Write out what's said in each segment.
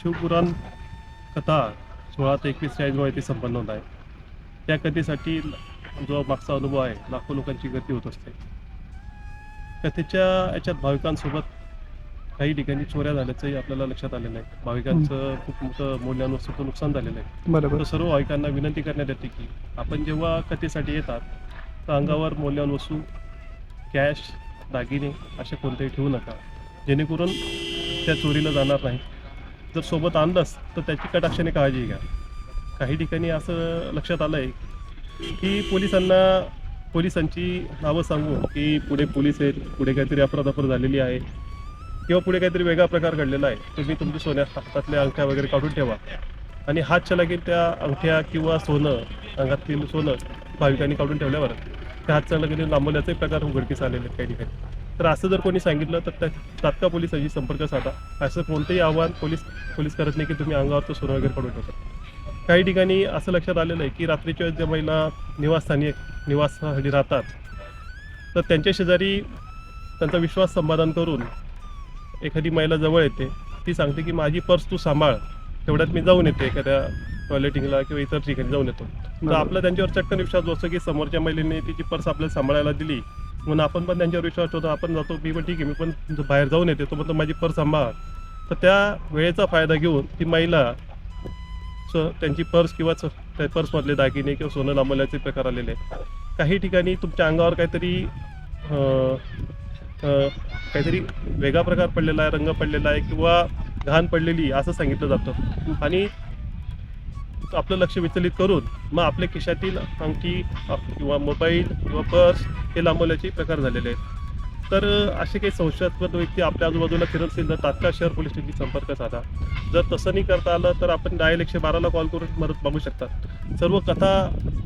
शिवपुराण कथा सोळा ते एकवीस चाळीसगाव येथे संपन्न होत आहे. त्या कथेसाठी जो मागचा अनुभव आहे लाखो लोकांची गर्दी होत असते. कथेच्या याच्यात भाविकांसोबत काही ठिकाणी चोऱ्या झाल्याचंही आपल्याला लक्षात आलेलं आहे. भाविकांचं खूप मोठं मूल्यवान वस्तूचं नुकसान झालेलं आहे. बरोबर. सर्व भाविकांना विनंती करण्यात येते की आपण जेव्हा कथेसाठी येतात तर अंगावर मौल्यवान वस्तू कॅश दागिने असे कोणतेही ठेवू नका. जेणेकरून त्या चोरीला जाणार नाही जर सोबत आणलंस तर त्याची कटाक्षाने काळजी घ्या. काही ठिकाणी असं लक्षात आलं आहे की पोलिसांना पोलिसांची नावं सांगून की पुढे पोलीस आहेत पुढे काहीतरी अफरातफर झालेली आहे किंवा पुढे काहीतरी वेगळा प्रकार घडलेला आहे. तुम्ही तुमच्या सोन्या हातातल्या अंगठ्या वगैरे काढून ठेवा. आणि हात चला की त्या अंगठ्या किंवा सोनं अंगातील सोनं भाविकांनी काढून ठेवल्यावर त्या हात चला की लांबवल्याचाही प्रकार उघडकीस आलेले आहेत काही ठिकाणी. तर असं जर कोणी सांगितलं तर त्या तात्काळ पोलिसांशी संपर्क साधा. असं कोणतंही आव्हान पोलीस पोलीस करत नाही की तुम्ही अंगावरचं सोनं वगैरे काढून ठेवता काही ठिकाणी असं लक्षात आलेलं आहे की रात्रीच्या वेळेस ज्या महिला निवासस्थानी निवासासाठी राहतात तर त्यांच्या शेजारी त्यांचा विश्वास संपादन करून एखादी महिला जवळ येते. ती सांगते की माझी पर्स तू सांभाळ. तेवढ्यात मी जाऊन येते एखाद्या टॉयलेटिंगला किंवा इतर ठिकाणी जाऊन येतो. तर. आपला त्यांच्यावर चटकन विश्वास बसतो की समोरच्या महिलेने तिची पर्स आपल्याला सांभाळायला दिली. म्हणून आपण पण त्यांच्यावर विश्वास ठेवतो आपण जातो मी पण ठीक आहे मी पण बाहेर जाऊन येते. तो म्हणतो माझी पर्स सांभाळ तर त्या वेळेचा फायदा घेऊन ती महिला स त्यांची पर्स किंवा च- त्या पर्समधले दागिने किंवा सोनं लांबवल्याचे प्रकार आलेले आहेत. काही ठिकाणी तुमच्या अंगावर काहीतरी काहीतरी वेगळा प्रकार पडलेला आहे रंग पडलेला आहे किंवा घाण पडलेली असं सांगितलं जातं. आणि आपलं लक्ष विचलित करून मग आपल्या खिशातील अंगठी किंवा मोबाईल किंवा पर्स हे लांबवल्याचे प्रकार झालेले आहेत. तर असे काही संशयास्पद व्यक्ती आपल्या आजूबाजूला फिरत असेल तर तात्काळ शहर पोलीस स्टेशनशी संपर्क साधा. जर तसं नाही करता आलं तर आपण डायल एकशे बाराला कॉल करून मदत मागू शकतात. सर्व कथा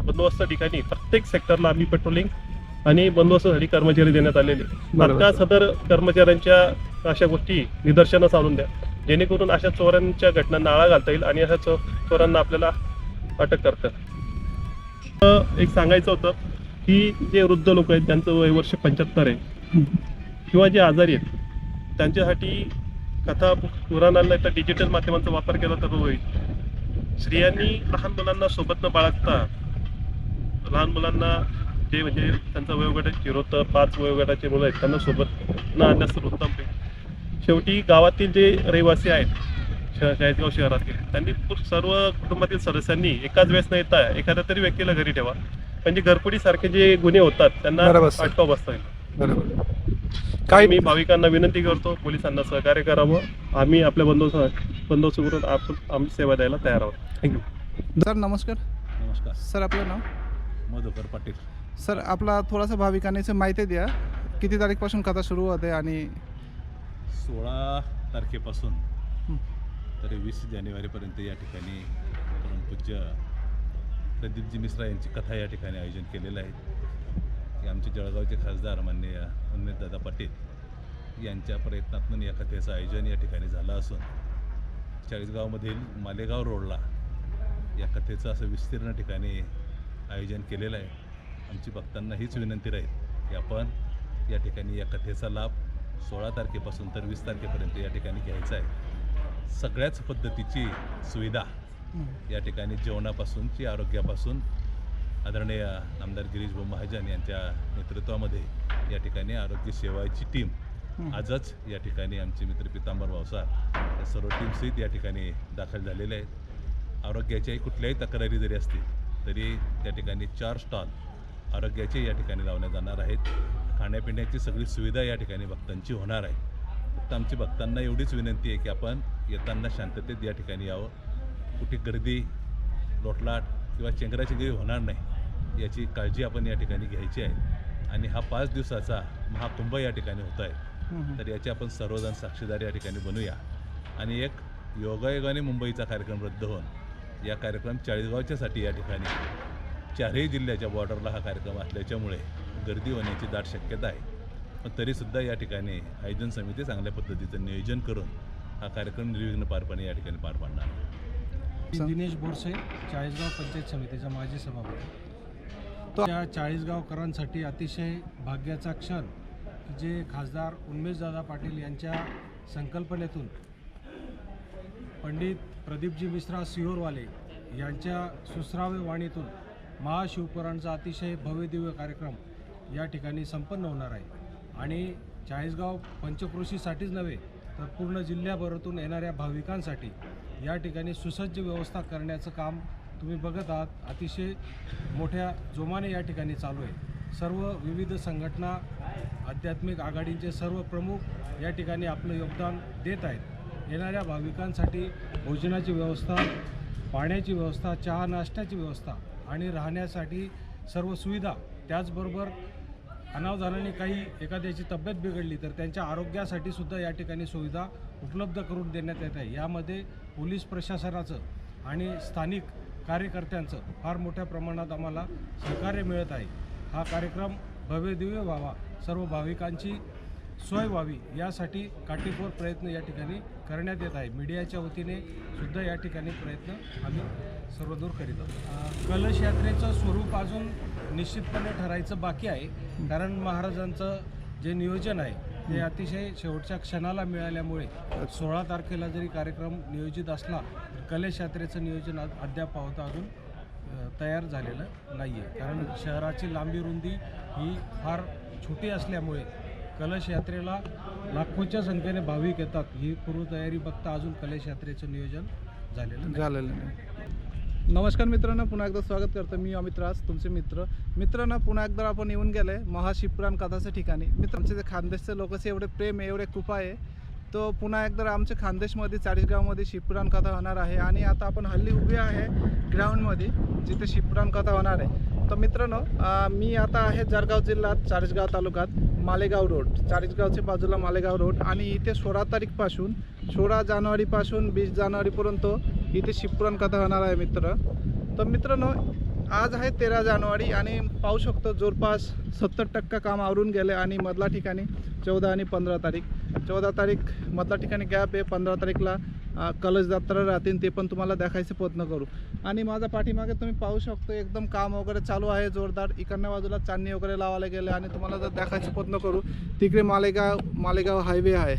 बंदोबस्त ठिकाणी प्रत्येक सेक्टरला आम्ही पेट्रोलिंग आणि बंदोबस्तासाठी कर्मचारी देण्यात आलेले. तात्काळ सदर कर्मचाऱ्यांच्या अशा गोष्टी निदर्शनास आणून द्या. जेणेकरून अशा चोरांच्या घटनांना आळा घालता येईल आणि अशा चो चोरांना आपल्याला अटक करतात. तर एक सांगायचं होतं की जे वृद्ध लोक आहेत ज्यांचं वय वर्ष पंच्याहत्तर आहे किंवा जे आजारी आहेत त्यांच्यासाठी कथा पुराणांना तर डिजिटल माध्यमांचा वापर केला तर होईल. स्त्रियांनी लहान मुलांना सोबत न बाळगता लहान मुलांना जे म्हणजे त्यांचा वयोगटाचे आहे झिरो तर पाच वयोगटाचे मुलं आहेत त्यांना सोबत न आणण्यास उत्तम होईल शेवटी गावातील जे रहिवासी आहेत चाळीसगाव शहरातील त्यांनी सर्व कुटुंबातील सदस्यांनी एकाच वेळेस न येता एखाद्या तरी व्यक्तीला घरी ठेवा. म्हणजे घरपुडी सारखे जे गुन्हे होतात त्यांना बरोबर, सर. अटकाव बसता येईल. बरोबर. काय मी भाविकांना विनंती करतो पोलिसांना सहकार्य करावं. आम्ही आपल्या बंदोबस्त बंदोबस्त करून आपण आमची सेवा द्यायला तयार आहोत. थँक्यू सर नमस्कार. नमस्कार. सर आपलं नाव? मधुकर पाटील. सर आपला थोडासा भाविकांची माहिती द्या किती तारीखपासून कथा सुरू होते आणि सोळा तारखेपासून हं. तरी वीस जानेवारीपर्यंत या ठिकाणी परमपूज्य प्रदीपजी मिश्रा यांची कथा या ठिकाणी आयोजन केलेलं आहे. की आमचे जळगावचे खासदार माननीय उन्मेशदादा पाटील यांच्या प्रयत्नातून या कथेचं आयोजन या ठिकाणी झालं असून चाळीसगावमधील मालेगाव रोडला या कथेचं असं विस्तीर्ण ठिकाणी आयोजन केलेलं आहे. आमची भक्तांना हीच विनंती राहील की आपण या ठिकाणी या कथेचा लाभ सोळा तारखेपासून तर वीस तारखेपर्यंत या ठिकाणी घ्यायचा आहे. सगळ्याच पद्धतीची सुविधा या ठिकाणी जेवणापासूनची आरोग्यापासून आदरणीय आमदार गिरीश भाऊ महाजन यांच्या नेतृत्वामध्ये या ठिकाणी आरोग्य सेवाची टीम आजच या ठिकाणी आमचे मित्र पितांबर भावसार या सर्व टीमसहित या ठिकाणी दाखल झालेले आहेत. आरोग्याच्याही कुठल्याही तक्रारी जरी असतील तरी त्या ठिकाणी चार स्टॉल आरोग्याचे या ठिकाणी लावण्यात जाणार आहेत. खाण्यापिण्याची सगळी सुविधा या ठिकाणी भक्तांची होणार आहे. फक्त आमची भक्तांना एवढीच विनंती आहे की आपण येताना शांततेत या ठिकाणी यावं. कुठे गर्दी लोटलाट किंवा चेंगराचेंगरी होणार नाही याची काळजी आपण या ठिकाणी घ्यायची आहे. आणि हा पाच दिवसाचा महाकुंभ या ठिकाणी होत आहे. तर याची आपण सर्वजण साक्षीदार या ठिकाणी बनूया. आणि एक योगायोगाने मुंबईचा कार्यक्रम रद्द होऊन या कार्यक्रम चाळीसगावच्यासाठी या ठिकाणी. चारही जिल्ह्याच्या बॉर्डरला हा कार्यक्रम असल्याच्यामुळे गर्दी होण्याची दाट शक्यता आहे. पण तरीसुद्धा या ठिकाणी आयोजन समिती चांगल्या पद्धतीचं नियोजन करून हा कार्यक्रम निर्विघ्न पारपणे या ठिकाणी पार पाडणार दिनेश बोरसे चाळीसगाव पंचायत समितीचा माजी सभापती. तो- त्या चाळीसगावकरांसाठी अतिशय भाग्याचा क्षण जे खासदार उन्मेशदादा पाटील यांच्या संकल्पनेतून पंडित प्रदीपजी मिश्रा सिहोरवाले यांच्या सुश्राव्य वाणीतून महाशिवपुराणचा अतिशय भव्यदिव्य कार्यक्रम या ठिकाणी संपन्न होणार आहे. आणि चाळीसगाव पंचक्रोशीसाठीच नव्हे तर पूर्ण जिल्ह्याभरातून येणाऱ्या भाविकांसाठी या ठिकाणी सुसज्ज व्यवस्था करण्याचं काम तुम्ही बघत आहात. अतिशय मोठ्या जोमाने या ठिकाणी चालू आहे. सर्व विविध संघटना आध्यात्मिक आघाडींचे सर्व प्रमुख या ठिकाणी आपलं योगदान देत आहेत. येणाऱ्या भाविकांसाठी भोजनाची व्यवस्था पाण्याची व्यवस्था चहा नाश्त्याची व्यवस्था आणि राहण्यासाठी सर्व सुविधा त्याचबरोबर अनावधानाने काही एखाद्याची तब्येत बिघडली तर त्यांच्या आरोग्यासाठी सुद्धा या ठिकाणी सुविधा उपलब्ध करून देण्यात येत आहे. यामध्ये पोलीस प्रशासनाचं आणि स्थानिक कार्यकर्त्यांचं फार मोठ्या प्रमाणात आम्हाला सहकार्य मिळत आहे. हा कार्यक्रम भव्यदिव्य व्हावा. सर्व भाविकांची सोय व्हावी यासाठी काटेकोर प्रयत्न या ठिकाणी करण्यात येत आहे. मीडियाच्या वतीने सुद्धा या ठिकाणी प्रयत्न आम्ही सर्वदूर करीत आहोत. कलश यात्रेचं स्वरूप अजून निश्चितपणे ठरायचं बाकी आहे. कारण महाराजांचं जे नियोजन आहे ते अतिशय शेवटच्या क्षणाला मिळाल्यामुळे सोळा तारखेला जरी कार्यक्रम नियोजित असला तर कलश यात्रेचं नियोजन आज अद्याप पाहता अजून तयार झालेलं नाही आहे कारण शहराची लांबी रुंदी ही फार छोटी असल्यामुळे कलश यात्रेला लाखोच्या संख्येने भाविक येतात. ही पूर्वतयारी बघता अजून कलश यात्रेचं नियोजन झालेलं झालेलं नाही. नमस्कार मित्रांनो पुन्हा एकदा स्वागत करतो मी अमित राज तुमचे मित्र. मित्रांनो पुन्हा एकदा आपण येऊन गेले महाशिवपुराण कथाच्या ठिकाणी. मित्रांचे जे खानदेशचे लोकांचे एवढे प्रेम आहे एवढे कृपा आहे तो पुन्हा एकदा आमच्या खानदेशमध्ये चाळीसगावमध्ये शिवपुराण कथा होणार आहे. आणि आता आपण हल्ली उभे आहे ग्राउंडमध्ये जिथे शिवपुराण कथा होणार आहे. तर मित्रांनो मी आता आहे जळगाव जिल्ह्यात चाळीसगाव तालुक्यात मालेगाव रोड. चाळीसगावच्या बाजूला मालेगाव रोड आणि इथे सोळा तारीखपासून सोळा जानेवारीपासून वीस जानेवारीपर्यंत इथे शिवपुराण कथा होणार आहे मित्र. तर मित्रांनो आज आहे तेरा जानेवारी आणि पाहू शकतो जवळपास सत्तर टक्का काम आवरून गेले आणि मधल्या ठिकाणी चौदा आणि पंधरा तारीख. चौदा तारीख मधल्या ठिकाणी गॅप आहे पंधरा तारीखला कलश जत्रा राहतील ते पण तुम्हाला दाखवायचे प्रयत्न करू. आणि माझा पाठीमागे तुम्ही पाहू शकतो एकदम काम वगैरे चालू आहे जोरदार. इकडच्या बाजूला चांदणी वगैरे लावायला गेले आणि तुम्हाला जर दाखवायचे प्रयत्न करू तिकडे मालेगाव मालेगाव हायवे आहे.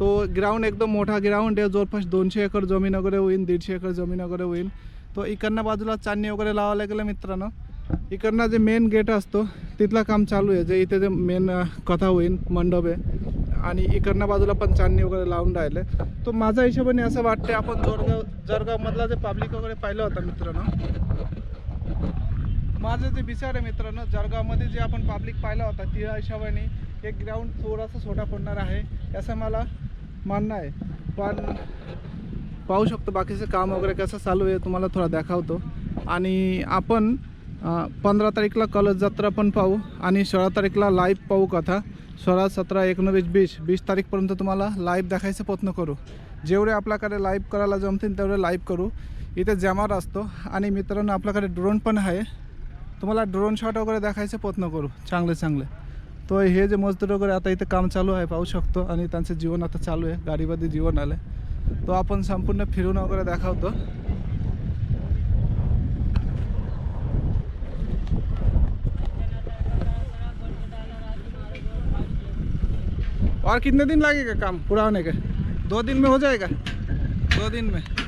तो ग्राउंड एकदम मोठा ग्राउंड आहे जवळपास दोनशे एकर जमीन वगैरे होईल दीडशे एकर जमीन वगैरे होईल. तो इकडनं बाजूला चांदणी वगैरे लावायला गेलं मित्रांनो इकडनं जे मेन गेट असतो तिथलं काम चालू आहे. जे इथे जे मेन कथा होईल मंडप आहे. आणि इकडनं बाजूला पण चांदणी वगैरे लावून राहिले. तो माझ्या हिशोबाने असं वाटते आपण जोरगाव जळगावमधला जे पब्लिक वगैरे पाहिलं होतं मित्रांनो. माझं जे विचार आहे मित्रांनो जळगावमध्ये जे आपण पब्लिक पाहिलं होता त्या हिशोबाने एक ग्राउंड थोडासा छोटा पडणार आहे असं मला मानणं आहे. पण पाहू शकतो बाकीचं काम वगैरे कसं चालू आहे तुम्हाला थोडा दाखवतो. आणि आपण पंधरा तारीखला कलश जत्रा पण पाहू आणि सोळा तारीखला लाईव्ह पाहू कथा. सोळा सतरा एकोणवीस वीस वीस तारीखपर्यंत तुम्हाला लाईव्ह दाखवायचा प्रयत्न करू. जेवढे आपल्याकडे लाईव्ह करायला जमतील तेवढे लाईव्ह करू. इथे जमार असतो आणि मित्रांनो आपल्याकडे ड्रोन पण आहे. तुम्हाला ड्रोन शॉट वगैरे दाखवायचा प्रयत्न करू चांगले चांगले. तो हे जे मजदूर वगैरे आता इथे काम चालू आहे पाहू शकतो. आणि त्यांचं जीवन आता चालू आहे गाडीमध्ये जीवन आलं तो आपण संपूर्ण फिरून वगैरे दाखवतो. और कितने दिन लगेगा काम? पूरा होने का? दो दिन में हो जाएगा? दो दिन में।